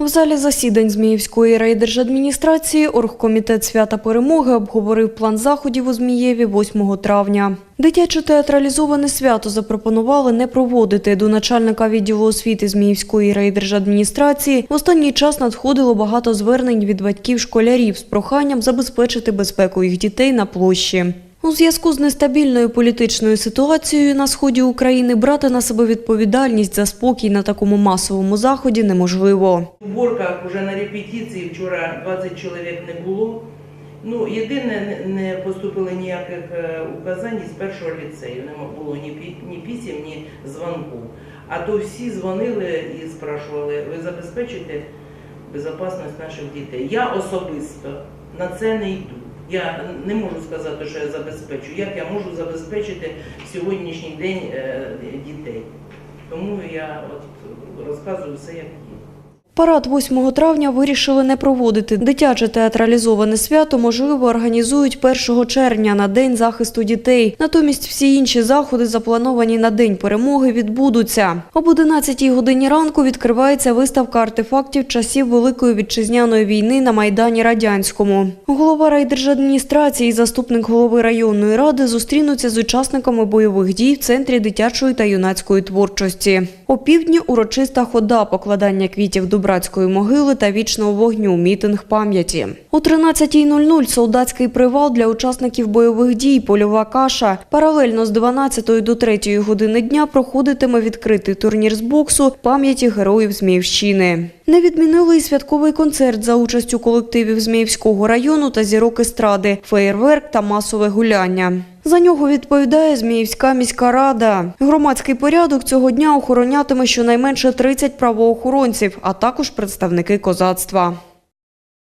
В залі засідань Зміївської райдержадміністрації оргкомітет свята перемоги обговорив план заходів у Змієві 8 травня. Дитяче театралізоване свято запропонували не проводити. До начальника відділу освіти Зміївської райдержадміністрації в останній час надходило багато звернень від батьків школярів з проханням забезпечити безпеку їх дітей на площі. У зв'язку з нестабільною політичною ситуацією на сході України брати на себе відповідальність за спокій на такому масовому заході неможливо. Уборка вже на репетиції вчора 20 чоловік не було. Ну, єдине, не- поступили ніяких е, указань з першого ліцею. Не було ні, ні пісім, ні дзвонку. А то всі дзвонили і спрашували, ви забезпечите безпечність наших дітей. Я особисто на це не йду. Я не можу сказати, що я забезпечу. Як я можу забезпечити сьогоднішній день е, дітей? Тому я от розказую все, як є. Парад 8 травня вирішили не проводити. Дитяче театралізоване свято, можливо, організують 1 червня на День захисту дітей. Натомість всі інші заходи, заплановані на День перемоги, відбудуться. Об 11 годині ранку відкривається виставка артефактів часів Великої вітчизняної війни на Майдані Радянському. Голова райдержадміністрації і заступник голови районної ради зустрінуться з учасниками бойових дій в Центрі дитячої та юнацької творчості. О півдні урочиста хода, покладання квітів до братської могили та вічного вогню, мітинг пам'яті. О 13.00 солдатський привал для учасників бойових дій, польова каша. Паралельно з 12 до 3 години дня проходитиме відкритий турнір з боксу пам'яті героїв Зміївщини. Не відмінили і святковий концерт за участю колективів Зміївського району та зірок естради, феєрверк та масове гуляння. За нього відповідає Зміївська міська рада. Громадський порядок цього дня охоронятиме щонайменше 30 правоохоронців, а також представники козацтва.